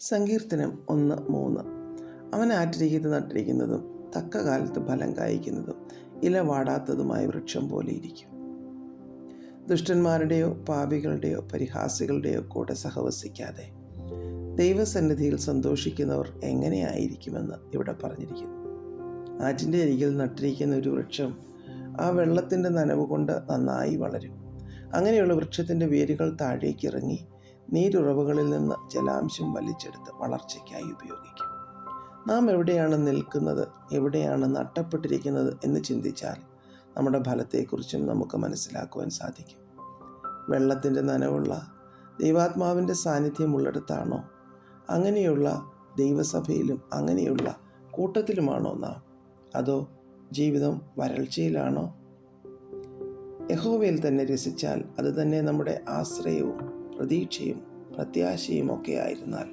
സങ്കീർത്തനം ഒന്ന് മൂന്ന്. അവൻ ആറ്റിരിക്കുന്നത് നട്ടിരിക്കുന്നതും തക്ക കാലത്ത് ഫലം കായ്ക്കുന്നതും ഇല വാടാത്തതുമായ വൃക്ഷം പോലെ ഇരിക്കും. ദുഷ്ടന്മാരുടെയോ പാപികളുടെയോ പരിഹാസികളുടെയോ കൂടെ സഹവസിക്കാതെ ദൈവസന്നിധിയിൽ സന്തോഷിക്കുന്നവർ എങ്ങനെയായിരിക്കുമെന്ന് ഇവിടെ പറഞ്ഞിരിക്കുന്നു. ആറ്റിന്റെ അരികിൽ നട്ടിരിക്കുന്ന ഒരു വൃക്ഷം ആ വെള്ളത്തിന്റെ നനവ് കൊണ്ട് നന്നായി വളരും. അങ്ങനെയുള്ള വൃക്ഷത്തിന്റെ വേരുകൾ താഴേക്ക് ഇറങ്ങി നീരുറവുകളിൽ നിന്ന് ജലാംശം വലിച്ചെടുത്ത് വളർച്ചയ്ക്കായി ഉപയോഗിക്കും. നാം എവിടെയാണ് നിൽക്കുന്നത് എവിടെയാണ് നട്ടപ്പെട്ടിരിക്കുന്നത് എന്ന് ചിന്തിച്ചാൽ നമ്മുടെ ഫലത്തെക്കുറിച്ചും നമുക്ക് മനസ്സിലാക്കുവാൻ സാധിക്കും. വെള്ളത്തിന്റെ നനവുള്ള ദൈവാത്മാവിന്റെ സാന്നിധ്യമുള്ളിടത്താണോ അങ്ങനെയുള്ള ദൈവസഭയിലും അങ്ങനെയുള്ള കൂട്ടത്തിലുമാണോ നാം? അതോ ജീവിതം വരൾച്ചയിലാണോ? യഹോവയിൽ തന്നെ രസിച്ചാൽ അത് തന്നെ നമ്മുടെ ആശ്രയവും പ്രതീക്ഷയും പ്രത്യാശയും ഒക്കെ ആയിരുന്നാൽ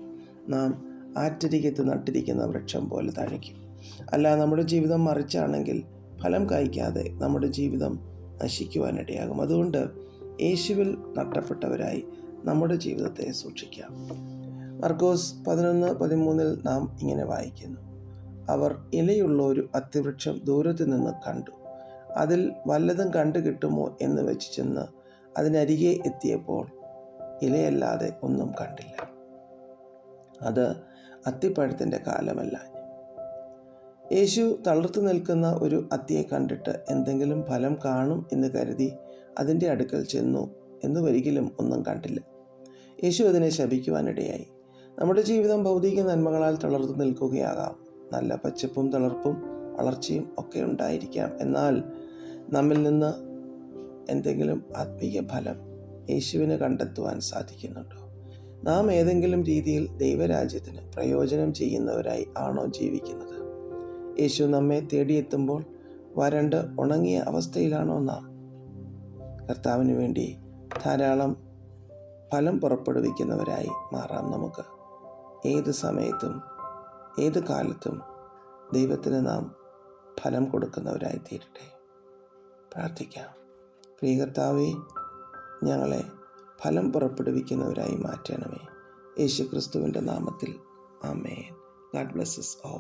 നാം ആറ്റരികത്ത് നട്ടിരിക്കുന്ന വൃക്ഷം പോലെ തഴയ്ക്കും. അല്ല നമ്മുടെ ജീവിതം മറിച്ചാണെങ്കിൽ ഫലം കായ്ക്കാതെ നമ്മുടെ ജീവിതം നശിക്കുവാനിടയാകും. അതുകൊണ്ട് യേശുവിൽ നട്ടപ്പെട്ടവരായി നമ്മുടെ ജീവിതത്തെ സൂക്ഷിക്കാം. മർക്കോസ് പതിനൊന്ന് പതിമൂന്നിൽ നാം ഇങ്ങനെ വായിക്കുന്നു. അവർ ഇലയുള്ള ഒരു അത്തിവൃക്ഷം ദൂരത്തു നിന്ന് കണ്ടു. അതിൽ വല്ലതും കണ്ടു കിട്ടുമോ എന്ന് വെച്ച് ചെന്ന് അതിനരികെ എത്തിയപ്പോൾ ഇലയല്ലാതെ ഒന്നും കണ്ടില്ല. അത് അത്തിപ്പഴത്തിന്റെ കാലമല്ല. യേശു തളർത്തു നിൽക്കുന്ന ഒരു അത്തിയെ കണ്ടിട്ട് എന്തെങ്കിലും ഫലം കാണും എന്ന് കരുതി അതിന്റെ അടുക്കൽ ചെന്നു എന്ന് ഒരിക്കലും ഒന്നും കണ്ടില്ല. യേശു അതിനെ ശപിക്കുവാനിടയായി. നമ്മുടെ ജീവിതം ഭൗതിക നന്മകളാൽ തളർത്തു നിൽക്കുകയാകാം. നല്ല പച്ചപ്പും തളർപ്പും വളർച്ചയും ഒക്കെ ഉണ്ടായിരിക്കാം. എന്നാൽ നമ്മിൽ നിന്ന് എന്തെങ്കിലും ആത്മീയ ഫലം യേശുവിന് കണ്ടെത്തുവാൻ സാധിക്കുന്നുണ്ടോ? നാം ഏതെങ്കിലും രീതിയിൽ ദൈവരാജ്യത്തിന് പ്രയോജനം ചെയ്യുന്നവരായി ആണോ ജീവിക്കുന്നത്? യേശു നമ്മെ തേടിയെത്തുമ്പോൾ വരണ്ട് ഉണങ്ങിയ അവസ്ഥയിലാണോ നാം? കർത്താവിന് വേണ്ടി ധാരാളം ഫലം പുറപ്പെടുവിക്കുന്നവരായി മാറാം നമുക്ക്. ഏത് സമയത്തും ഏത് കാലത്തും ദൈവത്തിന് നാം ഫലം കൊടുക്കുന്നവരായി തീരട്ടെ. പ്രാർത്ഥിക്കാം. പ്രിയ കർത്താവേ ഞങ്ങളെ ഫലം പുറപ്പെടുവിക്കുന്നവരായി മാറ്റണമേ. യേശു ക്രിസ്തുവിന്റെ നാമത്തിൽ. ആമേൻ. ഗാഡ് ബ്ലെസ്സസ് ഓ